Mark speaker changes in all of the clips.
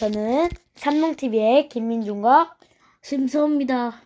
Speaker 1: 저는 삼농TV의 김민중과
Speaker 2: 심서입니다.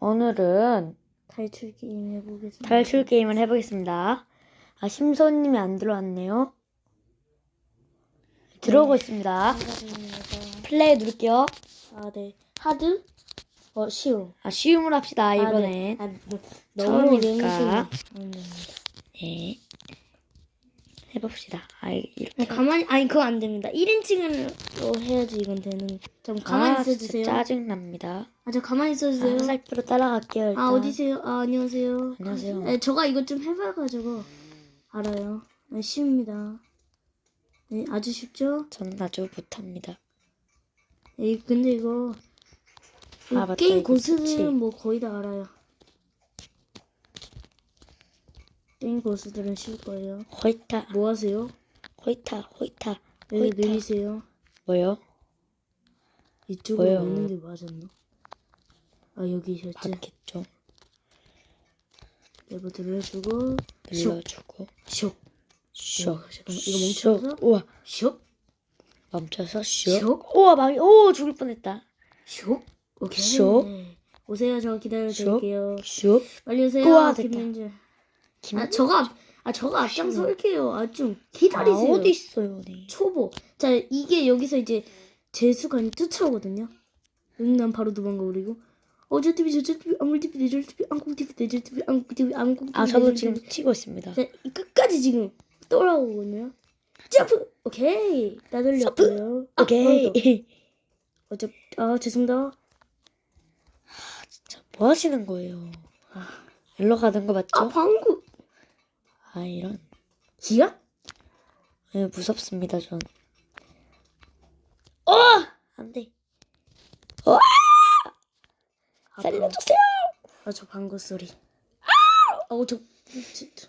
Speaker 1: 오늘은
Speaker 2: 탈출 게임 해보겠습니다.
Speaker 1: 탈출 게임을 해보겠습니다. 아, 심소님이 안 들어왔네요. 들어오고 있습니다.
Speaker 2: 감사합니다.
Speaker 1: 플레이 누를게요.
Speaker 2: 아, 네. 하드? 어, 쉬움.
Speaker 1: 아, 쉬움을 합시다,
Speaker 2: 아,
Speaker 1: 이번엔.
Speaker 2: 네. 아, 뭐, 너무
Speaker 1: 처음이니까.
Speaker 2: 쉬운. 네.
Speaker 1: 네. 해봅시다. 아, 이렇게.
Speaker 2: 가만히, 아니, 그거 안 됩니다. 1인칭으로 해야지 이건 되는. 좀 가만히
Speaker 1: 아,
Speaker 2: 있어주세요.
Speaker 1: 진짜 짜증납니다.
Speaker 2: 아, 저 가만히
Speaker 1: 아,
Speaker 2: 있어주세요.
Speaker 1: 화살표로 따라갈게요, 일단.
Speaker 2: 아, 어디세요? 아, 안녕하세요.
Speaker 1: 안녕하세요.
Speaker 2: 네, 저가 이거 좀 해봐가지고 알아요. 네, 쉽습니다. 네, 아주 쉽죠?
Speaker 1: 저는 아주 못합니다.
Speaker 2: 네, 근데 이거
Speaker 1: 아, 맞다,
Speaker 2: 게임. 고수들은 뭐 거의 다 알아요. 게임 고수들은 쉬울 거예요.
Speaker 1: 호이타,
Speaker 2: 뭐 하세요?
Speaker 1: 호이타, 호이타,
Speaker 2: 왜
Speaker 1: 호이타.
Speaker 2: 느리세요?
Speaker 1: 뭐요?
Speaker 2: 이쪽으로
Speaker 1: 뭐요?
Speaker 2: 있는 게 맞았나? 아 여기 셨지?
Speaker 1: 맞겠죠.
Speaker 2: 네버 눌러주고 슉!
Speaker 1: 눌러주고.
Speaker 2: 슉!
Speaker 1: 쇼.
Speaker 2: 어, 잠깐만, 이거
Speaker 1: 쇼.
Speaker 2: 멈춰서?
Speaker 1: 우와.
Speaker 2: 슉!
Speaker 1: 멈춰서 쇼.
Speaker 2: 쇼?
Speaker 1: 우와, 막, 오, 죽을 뻔했다.
Speaker 2: 슉! 오케이
Speaker 1: 슉.
Speaker 2: 네. 오세요 저 기다려 드릴게요
Speaker 1: 쇼.
Speaker 2: 빨리 오세요
Speaker 1: 우와, 됐다.
Speaker 2: 김민주
Speaker 1: 김...
Speaker 2: 아 저가 앞- 아 저가 앞장서 할게요 아좀
Speaker 1: 아,
Speaker 2: 기다리세요
Speaker 1: 어디 있어요, 네.
Speaker 2: 초보. 자, 이게 여기서 이제 재수가 쫓아오거든요. 응, 난 바로 도망가 버리고. 어저 TV 저저 TV 아물 TV 내절 TV 안국 TV 내절 TV 안국 TV 안국 TV
Speaker 1: 아, 저도
Speaker 2: 내절
Speaker 1: 지금
Speaker 2: TV.
Speaker 1: 치고 있습니다.
Speaker 2: 자, 이 끝까지 지금 돌아오거든요. 점프. 오케이. 따돌렸고요. 아,
Speaker 1: 오케이.
Speaker 2: 어저 아 죄송합니다.
Speaker 1: 자, 뭐 하시는 거예요? 일로 가는 거 맞죠?
Speaker 2: 아 방구.
Speaker 1: 아, 이런.
Speaker 2: 기가?
Speaker 1: 네, 무섭습니다, 전. 어! 안 돼. 어!
Speaker 2: 아,
Speaker 1: 살려주세요!
Speaker 2: 아 저 방구 소리. 어저 진짜.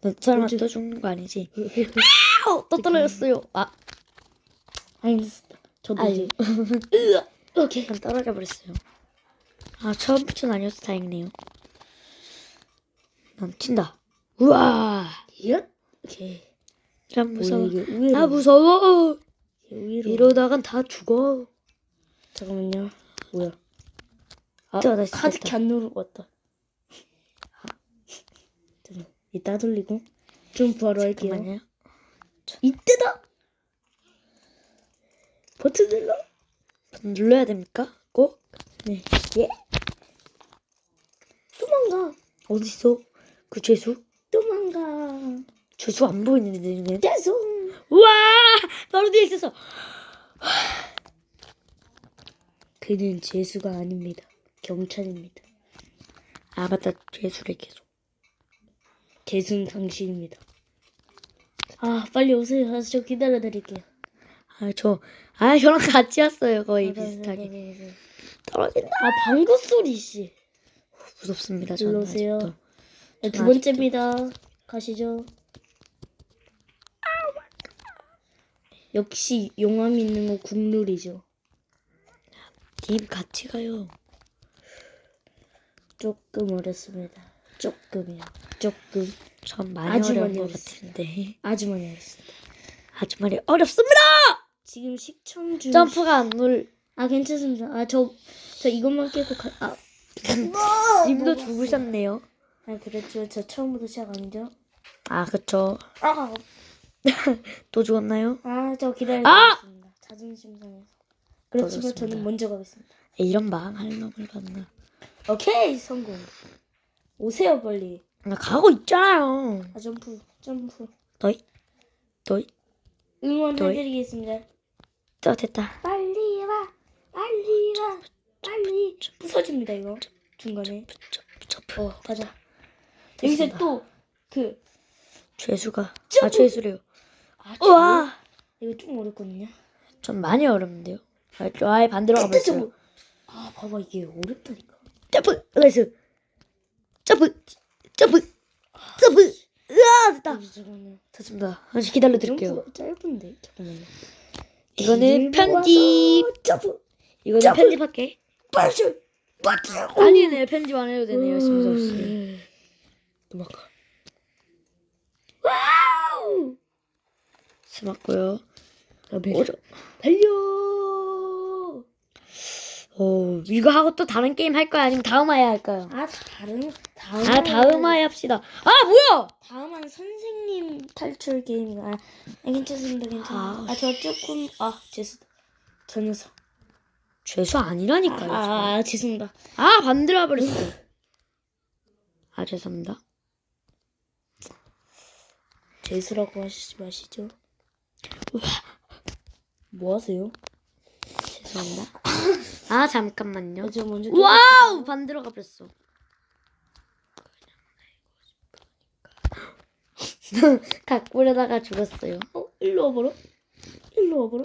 Speaker 1: 너 설마 또 죽는 거 아니지? 아우! 또 떨어졌어요. 아,
Speaker 2: 알겠습니다. 저도
Speaker 1: 아유.
Speaker 2: 이제. 오케이.
Speaker 1: 난 떨어져 버렸어요. 아, 처음부터는 아니어서 다행이네요. 난 튄다. 우와!
Speaker 2: 예? 오케이.
Speaker 1: 난 무서워.
Speaker 2: 이게 의외로
Speaker 1: 나 무서워!
Speaker 2: 의외로
Speaker 1: 이러다간 다 죽어.
Speaker 2: 잠깐만요. 뭐야?
Speaker 1: 아, 나 진짜
Speaker 2: 카드
Speaker 1: 됐다.
Speaker 2: 키안 누르고 왔다. 이따 돌리고 좀 부하러 할게요. 이때다. 버튼 눌러.
Speaker 1: 눌러야 됩니까? 꼭?
Speaker 2: 네.
Speaker 1: 예.
Speaker 2: 도망가.
Speaker 1: 어딨어? 그 죄수?
Speaker 2: 도망가.
Speaker 1: 죄수 안 보이는데.
Speaker 2: 죄송.
Speaker 1: 우와! 바로 뒤에 있었어.
Speaker 2: 그는 죄수가 아닙니다. 경찰입니다.
Speaker 1: 아, 맞다. 죄수래, 계속.
Speaker 2: 죄수는 당신입니다. 아 빨리 오세요. 아, 저 기다려 드릴게요.
Speaker 1: 아, 저, 아, 저랑 같이 왔어요. 거의 비슷하게. 떨어진다.
Speaker 2: 아 방구 소리 씨.
Speaker 1: 무섭습니다, 저는. 아직도.
Speaker 2: 네, 두
Speaker 1: 저는
Speaker 2: 번째입니다. 가시죠. 역시 용암 있는 거 국룰이죠.
Speaker 1: 님 같이 가요.
Speaker 2: 조금 어렵습니다. 조금이요. 조금.
Speaker 1: 전 많이
Speaker 2: 아주
Speaker 1: 어려운
Speaker 2: 많이
Speaker 1: 것
Speaker 2: 어렵습니다.
Speaker 1: 같은데.
Speaker 2: 아주 많이 어렵습니다.
Speaker 1: 아주 많이 어렵습니다!
Speaker 2: 지금 시청 중.
Speaker 1: 점프가 안 올.
Speaker 2: 아 괜찮습니다. 아 저 저 이것만 깨고 가. 아.
Speaker 1: 님도 죽으셨네요.
Speaker 2: 아 그렇죠. 저 처음부터 시작 아니죠?
Speaker 1: 아, 그쵸.
Speaker 2: 아.
Speaker 1: 또 죽었나요?
Speaker 2: 아 저 기다려
Speaker 1: 아!
Speaker 2: 드리겠습니다. 자존심 상해서. 그렇지만
Speaker 1: 좋습니다.
Speaker 2: 저는 먼저 가겠습니다.
Speaker 1: 이런 망할 놈을 봤나.
Speaker 2: 오케이 성공. 오세요 빨리.
Speaker 1: 나 가고 있잖아요.
Speaker 2: 아 점프 점프.
Speaker 1: 너희, 너희,
Speaker 2: 응원해드리겠습니다.
Speaker 1: 저 됐다.
Speaker 2: 빨리 와, 빨리 와, 빨리. 부서집니다 이거 중간에.
Speaker 1: 점프.
Speaker 2: 어 가자. 여기서
Speaker 1: 됐습니다.
Speaker 2: 또 그
Speaker 1: 죄수가. 아! 죄수래요.
Speaker 2: 아,
Speaker 1: 우와!
Speaker 2: 이거 좀 어렵거든요.
Speaker 1: 전 많이 어렵는데요. 아, 저 아예 반대로 가버렸어요.
Speaker 2: 점프. 아 봐봐 이게 어렵다니까.
Speaker 1: 점프! 나이스! 점프! 점프! 점프! 으아! 됐다!
Speaker 2: 아, 잠깐만요.
Speaker 1: 됐습니다. 잠시 기다려 드릴게요.
Speaker 2: 점프가 짧은데 잠깐만요.
Speaker 1: 이거는 편집.
Speaker 2: 점프.
Speaker 1: 이거는
Speaker 2: 점프!
Speaker 1: 편집할게.
Speaker 2: 빨리. 빨리.
Speaker 1: 아니네, 편집 안 해도 되네요, 심서 씨.
Speaker 2: 음. 도망가. 와우.
Speaker 1: 스 맞고요.
Speaker 2: 아, 배-
Speaker 1: 오죠.
Speaker 2: 달려.
Speaker 1: 오, 이거 하고 또 다른 게임 할 거야? 아니면 다음 화에 할까요?
Speaker 2: 아 다른 다음
Speaker 1: 아, 다음 화에 합시다. 아, 뭐야!
Speaker 2: 다음은 선생님 탈출 게임. 아, 아 괜찮습니다, 괜찮아.
Speaker 1: 아,
Speaker 2: 아저 조금 아 죄송. 저 녀석.
Speaker 1: 죄수 아니라니까요.
Speaker 2: 아,
Speaker 1: 저.
Speaker 2: 아, 아 죄송합니다.
Speaker 1: 아, 반대로 와버렸어. 아, 죄송합니다.
Speaker 2: 죄수라고 하시지 마시죠. 뭐 하세요?
Speaker 1: 죄송합니다. 아, 잠깐만요.
Speaker 2: 아, 저 먼저
Speaker 1: 와우! 반대로 가버렸어. 각불에다가 죽었어요.
Speaker 2: 어 일로 와보라. 일로 와보라.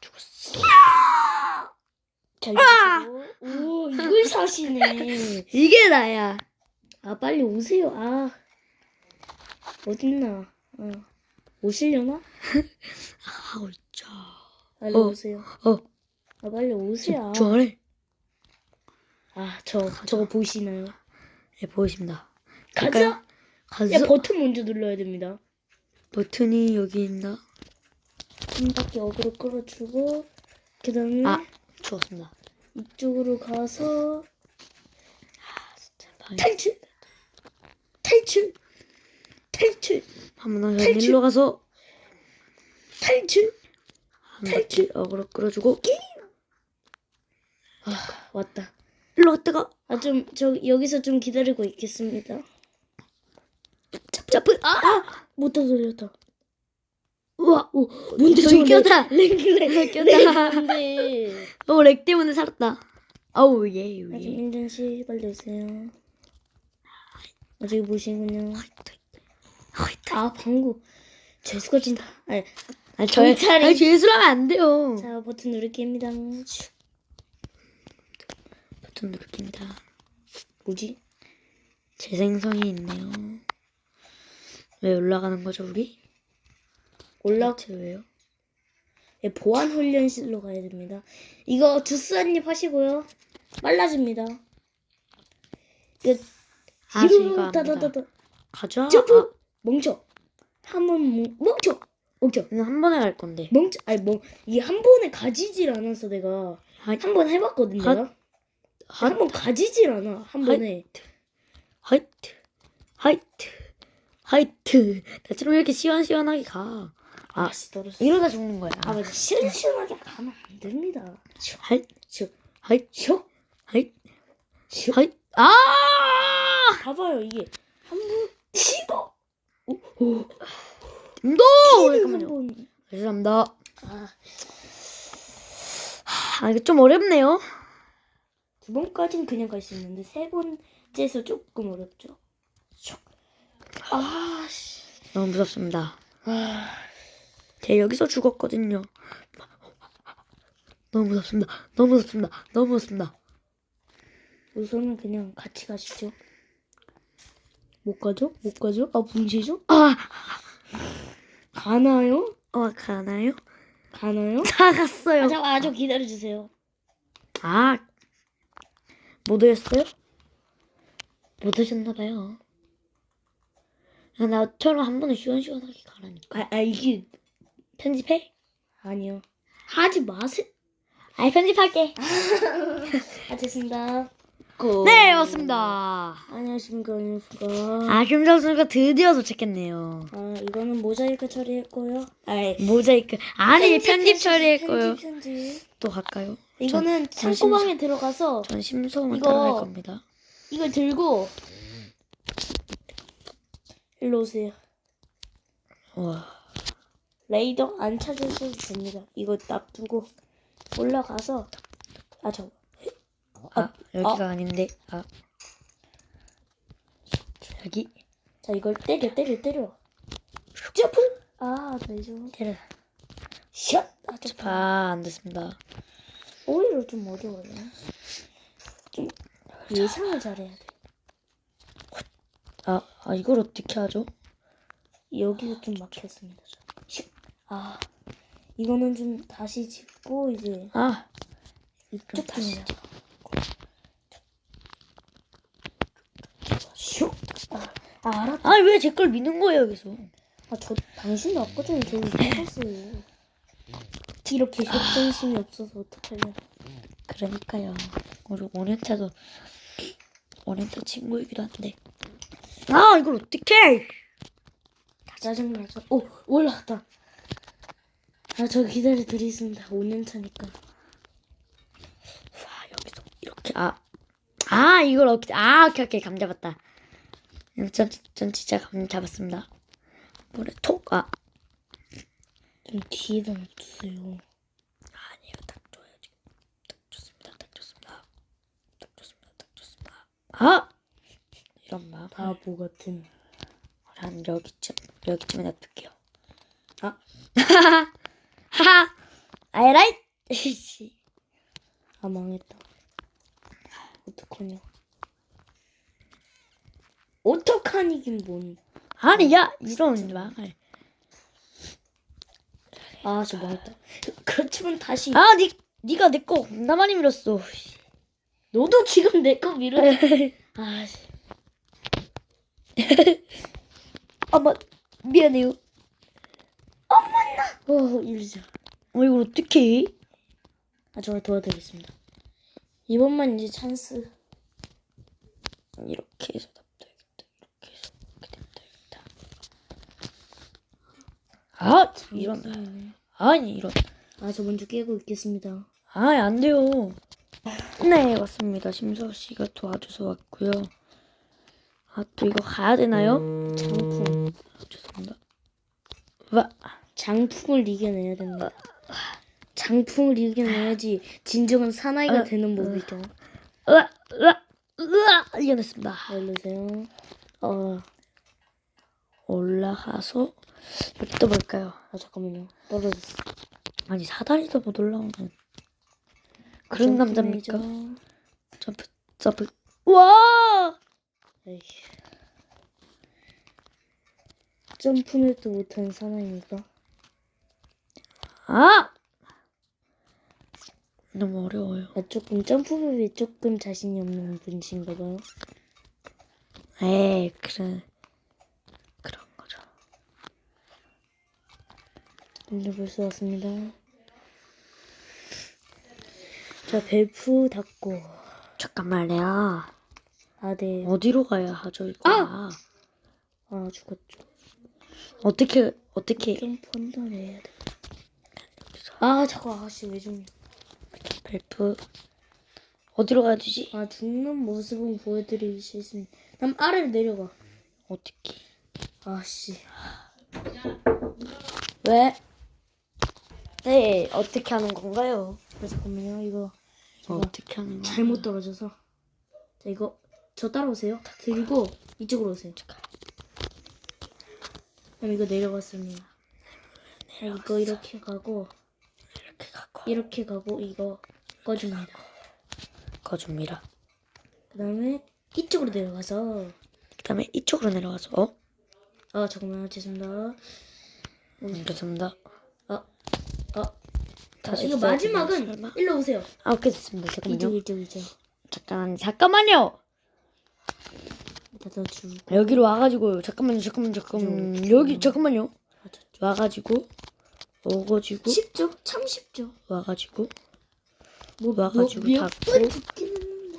Speaker 1: 죽었어.
Speaker 2: 잘 보시고. 오 이걸 사시네.
Speaker 1: 이게 나야.
Speaker 2: 아 빨리 오세요. 아 어딨나? 어. 오시려나?
Speaker 1: 아, 어쩌.
Speaker 2: 빨리
Speaker 1: 어.
Speaker 2: 오세요.
Speaker 1: 어,
Speaker 2: 아 빨리 오세요.
Speaker 1: 좋아해.
Speaker 2: 아저 저거 보이시나요?
Speaker 1: 예, 보이십니다.
Speaker 2: 가자.
Speaker 1: 가자.
Speaker 2: 야 버튼 먼저 눌러야 됩니다.
Speaker 1: 버튼이 여기 있나?
Speaker 2: 한 바퀴 어그로 끌어주고 그 다음에
Speaker 1: 아, 죽었습니다.
Speaker 2: 이쪽으로 가서
Speaker 1: 제발.
Speaker 2: 탈출 탈출 탈출
Speaker 1: 한번 더
Speaker 2: 탈출.
Speaker 1: 일로 가서
Speaker 2: 탈출
Speaker 1: 한 바퀴 어그로 끌어주고
Speaker 2: 아 왔다.
Speaker 1: 일로 갔다가
Speaker 2: 아좀 저 여기서 좀 기다리고 있겠습니다.
Speaker 1: 짭짭 아!
Speaker 2: 못다 돌렸다.
Speaker 1: 우와!
Speaker 2: 오 뭔데
Speaker 1: 저기 꼈다.
Speaker 2: 렉렉
Speaker 1: 꼈다.
Speaker 2: 뭔데?
Speaker 1: 어, 렉 때문에 살았다. 아우, 예,
Speaker 2: 아직
Speaker 1: 예.
Speaker 2: 인준 씨 빨리 오세요. 아직 보시군요. 아 방구 재수가 진다. 아,
Speaker 1: 아, 저,
Speaker 2: 경찰이-
Speaker 1: 아니, 죄수라면 안 돼요.
Speaker 2: 자 버튼 누를게입니다.
Speaker 1: 버튼 누릅니다.
Speaker 2: 뭐지?
Speaker 1: 재생성이 있네요. 왜 올라가는 거죠, 우리?
Speaker 2: 올라
Speaker 1: 대체 왜요?
Speaker 2: 예, 보안 훈련실로 가야 됩니다. 이거 주스 한 입 하시고요. 빨라집니다. 이거
Speaker 1: 아, 저
Speaker 2: 뒤로
Speaker 1: 이거 합니다. 가자.
Speaker 2: 점프 멈춰 한번 멈춰 멈춰
Speaker 1: 그냥 한 번에 갈 건데.
Speaker 2: 멈춰 아니 뭐 이게 한 번에 가지질 않아서 내가. 한 번 해봤거든
Speaker 1: 하-
Speaker 2: 내가.
Speaker 1: 하이,
Speaker 2: 한번 가지질 않아 한. 번에.
Speaker 1: 하이트, 하이트, 하이트. 나처럼 이렇게 시원시원하게 가. 아,
Speaker 2: 떨어졌어.
Speaker 1: 이러다 죽는 거야.
Speaker 2: 아 맞아. 시원시원하게 가면 안 됩니다.
Speaker 1: 하이,
Speaker 2: 슉
Speaker 1: 하이,
Speaker 2: 슉
Speaker 1: 하이,
Speaker 2: 슉
Speaker 1: 하이. 아!
Speaker 2: 봐봐요 이게. 한 번 씹어
Speaker 1: 너!
Speaker 2: 한
Speaker 1: 잠깐만요.
Speaker 2: 번.
Speaker 1: 죄송합니다.
Speaker 2: 아,
Speaker 1: 아, 이거 좀 어렵네요.
Speaker 2: 두 번까지는 그냥 갈 수 있는데 세 번째에서 조금 어렵죠. 슉. 아, 씨.
Speaker 1: 너무 무섭습니다.
Speaker 2: 아,
Speaker 1: 제가 여기서 죽었거든요. 너무 무섭습니다. 너무 무섭습니다. 너무 무섭습니다.
Speaker 2: 우선은 그냥 같이 가시죠. 못 가죠? 못 가죠? 아, 문제죠?
Speaker 1: 아!
Speaker 2: 가나요?
Speaker 1: 어, 가나요?
Speaker 2: 가나요?
Speaker 1: 다 갔어요.
Speaker 2: 아, 잠깐, 아, 좀 기다려 주세요.
Speaker 1: 아, 못 오셨어요? 못 오셨나봐요. 야, 나처럼 한 번에 시원시원하게 가라니까.
Speaker 2: 아, 아 이게
Speaker 1: 편집해?
Speaker 2: 아니요. 하지 마세요.
Speaker 1: 아이, 편집할게.
Speaker 2: 아, 됐습니다. 고.
Speaker 1: 네, 맞습니다.
Speaker 2: 안녕하십니까, 안녕하십니까.
Speaker 1: 아, 김정 선수가 드디어 도착했네요.
Speaker 2: 아, 이거는 모자이크 처리했고요. 아이,
Speaker 1: 모자이크. 아니, 편집 처리했고요.
Speaker 2: 편집, 편집.
Speaker 1: 또 갈까요?
Speaker 2: 이거는
Speaker 1: 전
Speaker 2: 창고방에 들어가서
Speaker 1: 전 심소만
Speaker 2: 이거-
Speaker 1: 따라갈 겁니다.
Speaker 2: 이걸 들고 일로 오세요.
Speaker 1: 와.
Speaker 2: 레이더 안 찾으셔도 됩니다. 이거 놔두고 올라가서 아 저
Speaker 1: 아, 여기가 아 닌데. 아. 여기.
Speaker 2: 자 이걸 때려 때려 때려 점프 아 되죠
Speaker 1: 때려.
Speaker 2: 샷 아, 점프
Speaker 1: 아, 안 됐습니다.
Speaker 2: 오히려 좀 어려워요 좀 예상을 잘해야 돼
Speaker 1: 아, 아 이걸 어떻게 하죠?
Speaker 2: 여기서 좀 막혔습니다. 아 이거는 좀 다시 짚고 이제
Speaker 1: 아,
Speaker 2: 이쪽
Speaker 1: 다시
Speaker 2: 슉 아, 아 알았다
Speaker 1: 아니 왜 제걸 미는 거예요 여기서?
Speaker 2: 아, 저 당신도 아까 전에 저기 찾았어요. 이렇게 협정심이 없어서 어떡하냐.
Speaker 1: 그러니까요. 우리 5년차도 5년차 친구이기도 한데. 아 이걸 어떡해?
Speaker 2: 다 짜증나죠. 오 올라왔다. 아 저 기다려 드리겠습니다. 5년 차니까.
Speaker 1: 와 여기서 이렇게 아. 아 이걸 어떻게 아 오케이 오케이 감 잡았다. 전, 전 진짜 감 잡았습니다. 물에 톡 아.
Speaker 2: 좀 뒤에다 놔주세요.
Speaker 1: 아니에요 딱 좋아요 지금 딱 좋습니다 딱 좋습니다 딱 좋습니다 딱 좋습니다 아 이런 마음
Speaker 2: 바보 같은.
Speaker 1: 한 여기쯤 여기쯤에 놔둘게요
Speaker 2: 아
Speaker 1: 하하 아이라이
Speaker 2: 아 망했다. 어떡하냐. 어떡하니긴 뭔.
Speaker 1: 아니 야 이런 망할
Speaker 2: 아저 망했다. 그렇지만 다시.
Speaker 1: 아 니 니가 내 거 겁나 많이 밀었어
Speaker 2: 너도 지금 내 거 밀어. 아 씨.
Speaker 1: 아마 미안해요
Speaker 2: 어 이러자.
Speaker 1: 어 이걸 어떡해
Speaker 2: 아 저를 도와드리겠습니다. 이번만 이제 찬스.
Speaker 1: 이렇게 해서 납둬야겠다 이렇게 해서 이렇게 납둬야겠다 아 이런
Speaker 2: 네.
Speaker 1: 아니 이런
Speaker 2: 아 저 먼저 깨고 있겠습니다.
Speaker 1: 아, 안 돼요. 네, 왔습니다. 심서 씨가 도와줘서 왔고요. 아, 또 이거 가야 되나요?
Speaker 2: 장풍.
Speaker 1: 아, 죄송합니다. 와,
Speaker 2: 장풍을 이겨내야 된다. 장풍을 이겨내야지 진정한 사나이가
Speaker 1: 어,
Speaker 2: 되는 법이죠.
Speaker 1: 으아, 으아, 으아, 이겨냈습니다.
Speaker 2: 알려주세요. 어,
Speaker 1: 올라가서 또 볼까요?
Speaker 2: 아 잠깐만요. 떨어졌어.
Speaker 1: 아니 사다리도 못 올라오는 그런 남자입니까?
Speaker 2: 점프,
Speaker 1: 점프. 와,
Speaker 2: 에이. 점프맵도 못하는 사나이니까.
Speaker 1: 아, 너무 어려워요.
Speaker 2: 아 조금 점프맵에 조금 자신이 없는 분이신가 봐요.
Speaker 1: 에이, 그런 그런 거죠.
Speaker 2: 먼저 벌써 왔습니다. 자 벨프 닫고.
Speaker 1: 잠깐만요.
Speaker 2: 아 네.
Speaker 1: 어디로 가야 하죠 이거? 아!
Speaker 2: 아 죽었죠.
Speaker 1: 어떻게 어떻게
Speaker 2: 점프 한 다음에 해야 돼. 아 잠깐 아씨 왜 죽냐.
Speaker 1: 벨프 어디로 가야 되지?
Speaker 2: 아 죽는 모습은 보여드리기 싫습니다. 그럼 아래로 내려가.
Speaker 1: 어떻게?
Speaker 2: 아씨.
Speaker 1: 왜? 네 어떻게 하는 건가요?
Speaker 2: 아, 잠깐만요. 이거
Speaker 1: 이거 어떻게 하는 거?
Speaker 2: 잘못 떨어져서. 자 이거 저 따라오세요. 들고 이쪽으로 오세요. 그럼 이거 내려갔습니다. 자, 이거 이렇게 가고
Speaker 1: 이렇게 갖고
Speaker 2: 이렇게 가고 이거 꺼줍니다.
Speaker 1: 거줍니다.
Speaker 2: 그다음에 이쪽으로 내려가서
Speaker 1: 그다음에 이쪽으로 내려가서 어?
Speaker 2: 아 잠깐만요. 죄송합니다.
Speaker 1: 음, 죄송합니다.
Speaker 2: 아, 아, 다아 이거? 마지막은
Speaker 1: 설마?
Speaker 2: 일로 오세요.
Speaker 1: 아 오케이 됐습니다.
Speaker 2: 이쪽
Speaker 1: 잠깐만요.
Speaker 2: 이쪽 이쪽.
Speaker 1: 잠깐 잠깐만요.
Speaker 2: 닫아주고
Speaker 1: 여기로 와가지고 잠깐만요. 잠깐만 잠깐만 여기 잠깐만요. 와가지고 오가지고
Speaker 2: 쉽죠? 참 쉽죠.
Speaker 1: 와가지고
Speaker 2: 뭐
Speaker 1: 와가지고
Speaker 2: 몇
Speaker 1: 닫고.
Speaker 2: 번 죽긴 했는데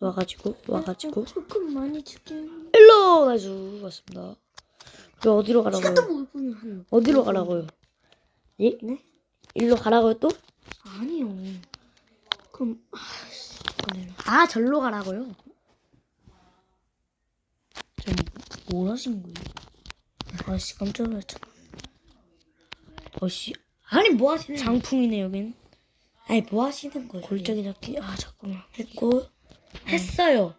Speaker 1: 와가지고 와가지고
Speaker 2: 조금 많이 죽긴.
Speaker 1: 일로 가지고 왔습니다. 왜 어디로 가라고요?
Speaker 2: 한.
Speaker 1: 어디로 가라고요? 예?
Speaker 2: 네?
Speaker 1: 일로 가라고요 또?
Speaker 2: 아니요. 그럼 아씨. 잠깐만요.
Speaker 1: 아 절로 가라고요.
Speaker 2: 좀뭘 하신 거예요? 아씨 깜짝 놀랐잖아.
Speaker 1: 어씨 아니 뭐 하시는? 장
Speaker 2: 장풍이네 여긴.
Speaker 1: 아니 뭐 하시는 거예요?
Speaker 2: 골짜기 잡기. 아 잠깐만.
Speaker 1: 했고 했어요.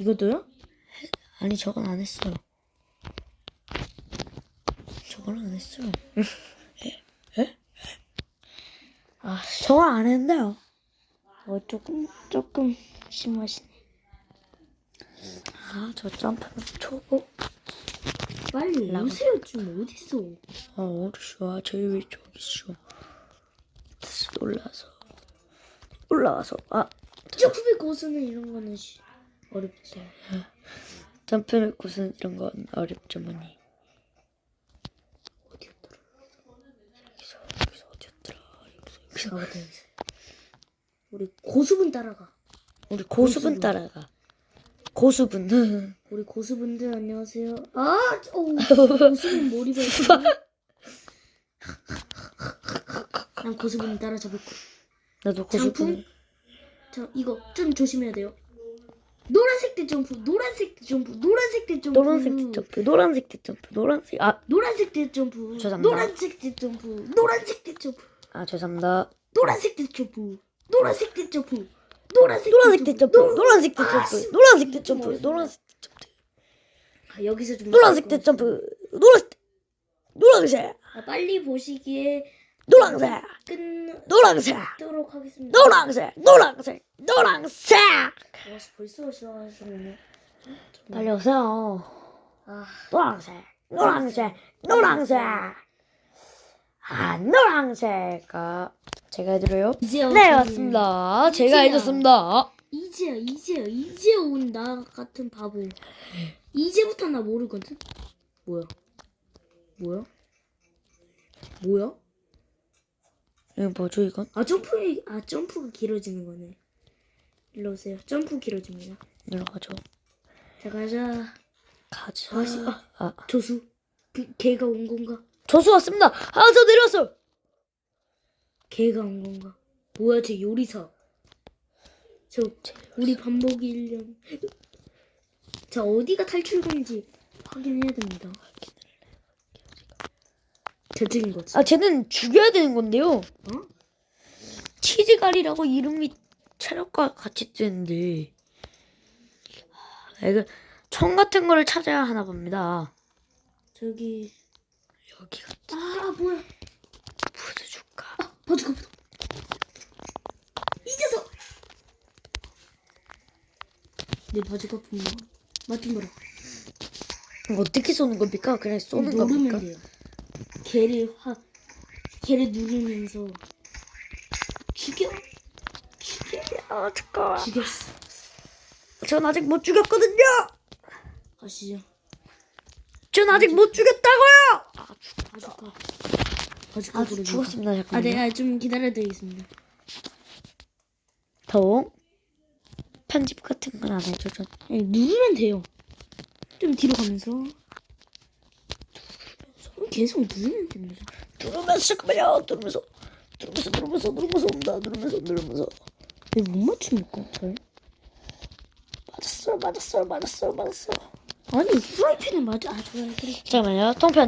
Speaker 2: 이것도요?
Speaker 1: 아니 저건 안 했어요. 저건 안 했어요.
Speaker 2: 아,
Speaker 1: 저건 안 했는데요.
Speaker 2: 어 조금 조금 심하시네.
Speaker 1: 아 저 점프 초보.
Speaker 2: 빨리
Speaker 1: 나가.
Speaker 2: 오세요 좀 어디 있어?
Speaker 1: 아 어디서 제일 위 저기 있어. 다시 올라서 올라와서 아
Speaker 2: 점프의 고수는 이런 거는 씨, 어렵죠.
Speaker 1: 점프를 곳은 이런 건 어렵죠 뭐니.
Speaker 2: 맞다 여기서. 우리 고수분 따라가.
Speaker 1: 우리 고수분. 따라가. 고수분.
Speaker 2: 우리 고수분들 안녕하세요. 아, 어, 고수분 있어. 난 고수분 따라 잡을 거.
Speaker 1: 나도
Speaker 2: 장풍?
Speaker 1: 고수분.
Speaker 2: 자, 이거 좀 조심해야 돼요. 노란색 대 점프, 노란색 대 점프, 노란색 대 점프,
Speaker 1: 노란색 대 점프. 노란색 대 점프. 노란색. 아,
Speaker 2: 노란색 대 점프,
Speaker 1: 죄송합니다.
Speaker 2: 노란색 대 점프, 노란색 대 점프,
Speaker 1: 아 죄송합니다.
Speaker 2: 노란색 대 점프, 노란색 대 점프, 노란색
Speaker 1: 노란색 대 점프.
Speaker 2: 노-
Speaker 1: 노란색 대
Speaker 2: 아,
Speaker 1: 점프. 노란색
Speaker 2: 대좀
Speaker 1: 점프.
Speaker 2: 어렵다.
Speaker 1: 노란색 대 점프.
Speaker 2: 아, 여기서 좀
Speaker 1: 노란색 대 점프. 노란색. 노란색.
Speaker 2: 아, 빨리 보시기에
Speaker 1: 노란색.
Speaker 2: 끝.
Speaker 1: 노란색.
Speaker 2: 도록 하겠습니다.
Speaker 1: 노란색. 노란색. 노란색.
Speaker 2: 와, 벌써 시작하시네.
Speaker 1: 빨리 오세요.
Speaker 2: 아,
Speaker 1: 노란색. 노란색. 노란색. 아, 노란색. 아, 제가 해드려요?
Speaker 2: 이제야
Speaker 1: 네, 맞습니다. 제가
Speaker 2: 이제야.
Speaker 1: 해줬습니다.
Speaker 2: 이제야, 이제야, 이제 온 나 같은 바보. 이제부터 나 모르거든. 뭐야? 뭐야? 뭐야?
Speaker 1: 이거 뭐죠, 이건?
Speaker 2: 아 점프, 아 점프가 길어지는 거네. 일로 오세요. 점프 길어집니다.
Speaker 1: 내려가죠.
Speaker 2: 자 가자.
Speaker 1: 가자.
Speaker 2: 다시 아,
Speaker 1: 아,
Speaker 2: 조수. 그, 걔가 온 건가?
Speaker 1: 저수 왔습니다. 아, 저 내렸어.
Speaker 2: 걔가 온 건가? 뭐야 쟤 요리사. 저 우리 반복이 1년. 자 어디가 탈출구인지 확인해야 됩니다. 저쪽인 거지.
Speaker 1: 아, 쟤는 죽여야 되는 건데요.
Speaker 2: 어?
Speaker 1: 치즈갈이라고 이름이 체력과 같이 뜨는데. 아, 이거 총 같은 거를 찾아야 하나 봅니다.
Speaker 2: 저기
Speaker 1: 여기가
Speaker 2: 아 뭐야?
Speaker 1: 부숴줄까?
Speaker 2: 바주카 바주카. 이제서 내 바주카 품어. 맛좀 봐라.
Speaker 1: 어떻게 쏘는 겁니까? 그냥 쏘는 겁니까?
Speaker 2: 누르면 돼요. 걔를 화 걔를 누르면서 죽여 죽여
Speaker 1: 아, 잠깐만.
Speaker 2: 죽였어.
Speaker 1: 전 아직 못 죽였거든요.
Speaker 2: 가시죠.
Speaker 1: 전 아직 못 죽였다고요. 아,
Speaker 2: 바주카 바주카
Speaker 1: 아
Speaker 2: 부르는
Speaker 1: 죽었습니다.
Speaker 2: 아,
Speaker 1: 잠깐만요.
Speaker 2: 네, 아, 좀 기다려드리겠습니다.
Speaker 1: 더 편집 같은 건 안 해줘. 전
Speaker 2: 아니, 누르면 돼요. 좀 뒤로 가면서. 계속 누르면 됩니다.
Speaker 1: 누르면서 잠깐만요. 누르면서 누르면서 누르면서 누르면서 온다. 누르면서 누르면서
Speaker 2: 왜 못 맞춥니까? 잘?
Speaker 1: 맞았어, 맞았어, 맞았어, 맞았어.
Speaker 2: 아니, 프라이팬에 맞아. 아, 좋아요.
Speaker 1: 잠깐만요. 통편